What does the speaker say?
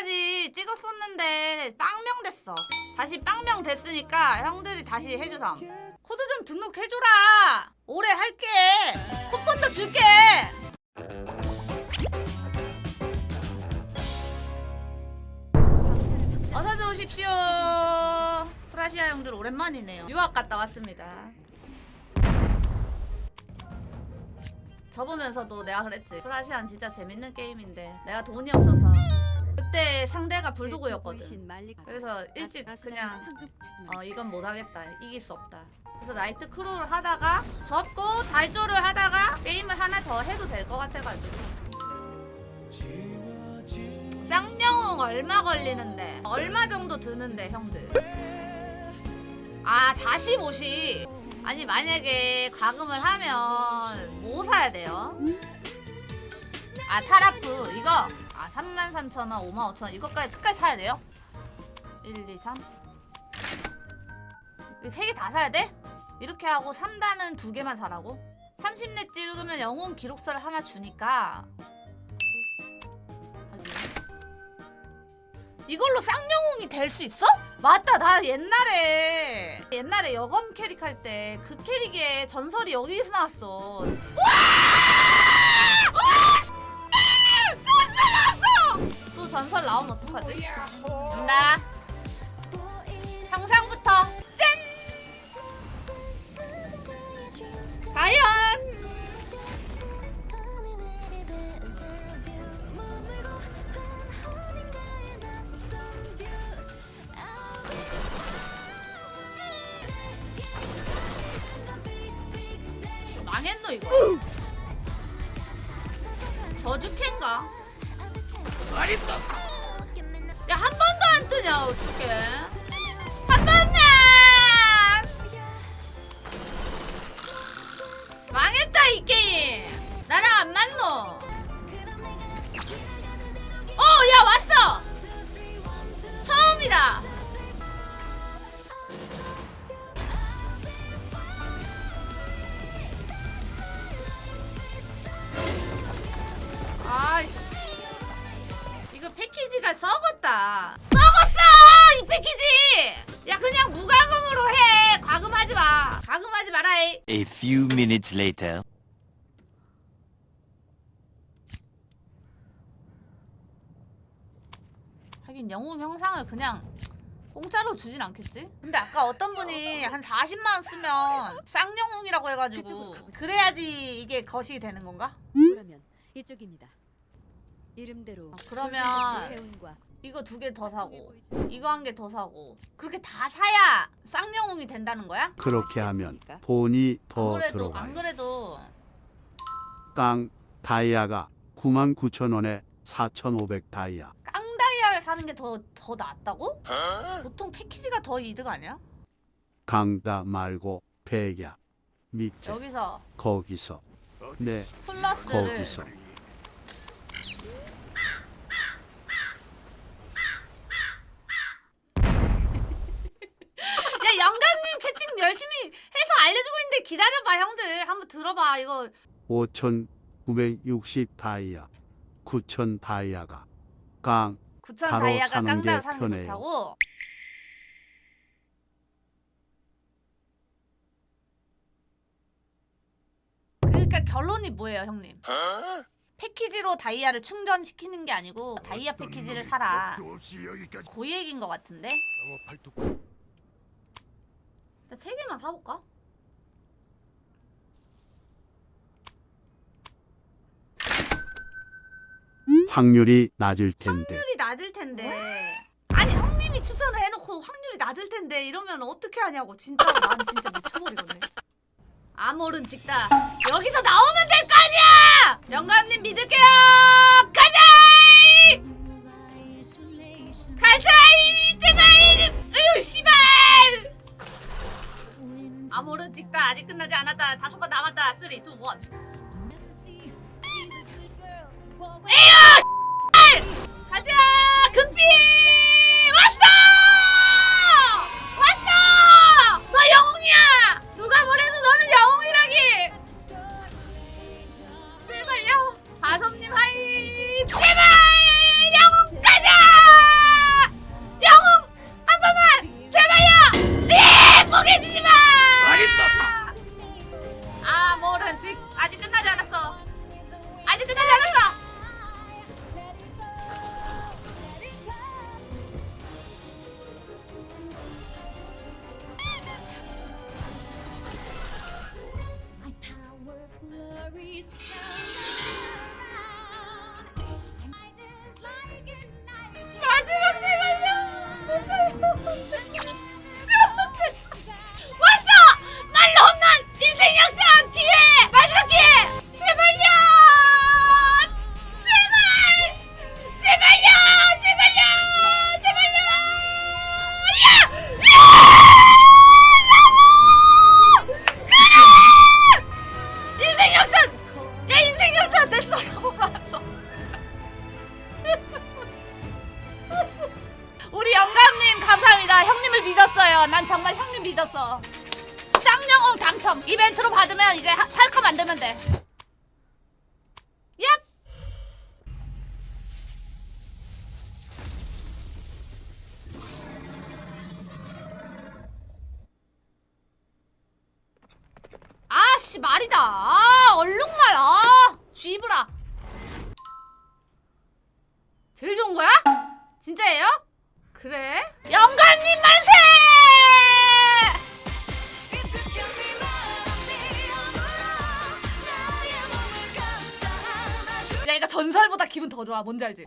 전까지 찍었었는데 빵명 됐어. 다시 빵명 됐으니까 형들이 다시 해주삼. 코드 좀 등록해줘라. 오래 할게. 쿠폰도 줄게. 어서 들어오십시오. 프라시아 형들 오랜만이네요. 유학 갔다 왔습니다. 접으면서도 내가 그랬지. 프라시안 진짜 재밌는 게임인데 내가 돈이 없어서 그때 상대가 불도그였거든. 그래서 일찍 그냥 어 이건 못하겠다. 이길 수 없다. 그래서 나이트 크루를 하다가 접고 달조를 하다가 게임을 하나 더 해도 될 것 같아가지고. 쌍용은 얼마 걸리는데? 얼마 정도 드는데 형들? 아 45시 아니 만약에 과금을 하면 뭐 사야 돼요? 아 타라프 이거 아 33,000원 55,000원 이것까지 끝까지 사야 돼요? 1, 2, 3 3개 다 사야 돼? 이렇게 하고 3단은 두 개만 사라고? 30렙 찍으면 영웅 기록서를 하나 주니까. 이걸로 쌍영웅이 될 수 있어? 맞다 나 옛날에 옛날에 여검 캐릭 할 때 그 캐릭의 전설이 여기서 나왔어 와! 와! 전설 나오면 어떡하지? 나 항상부터 짠! 과연 망했노 이거 저주캔가? 야 한 번도 안 뜨냐 어떡해 A few minutes later. 하긴 영웅 형상을 그냥 공짜로 주진 않겠지? 근데 아까 어떤 분이 한 40만 원 쓰면 쌍영웅이라고 해가지고 그래야지 이게 거식이 되는 건가? 그러면 이쪽입니다. 이름대로 그러면 해운과 이거 두 개 더 사고 이거 한 개 더 사고 그렇게 다 사야 쌍영웅이 된다는 거야? 그렇게 하면 돈이 더 아무래도 들어가요. 안 그래도 깡 다이아가 99,000원에 4,500 다이아. 깡다이아를 사는 게 더 더 낫다고? 보통 패키지가 더 이득 아니야? 강다 말고 백야 밑에 여기서 거기서 네 플러스를 거기서 야 영감님 채팅 열심히 해서 알려주고 있는데 기다려봐 형들 한번 들어봐 이거 5,960 다이아 9,000 다이아가 깡 9천 바로 다이아가 사는 깡다로 게 사는 게 편해요. 좋다고? 그러니까 결론이 뭐예요 형님? 패키지로 다이아를 충전시키는 게 아니고 다이아 패키지를 사라 그 얘기인 것 같은데? 세 개만 사볼까? 확률이 낮을 텐데. 확률이 낮을 텐데. 아니 형님이 추천을 해놓고 확률이 낮을 텐데 이러면 어떻게 하냐고. 진짜로 난 진짜 미쳐버리겠네. 아모른 찍다. 여기서 나오면 될 거 아니야! 영감님 믿을게요! 가자 아직 끝나지 않았다. 다섯 번 남았다. 3 2 1 믿었어요. 난 정말 형님 믿었어. 쌍용홍 당첨. 이벤트로 받으면 이제 살 거 만들면 돼. 얍. 아씨 말이다. 아 얼룩말. 아 쥐브라. 제일 좋은 거야? 진짜예요? 그래? 영감님 만세! 야 이거 전설보다 기분 더 좋아 뭔지 알지?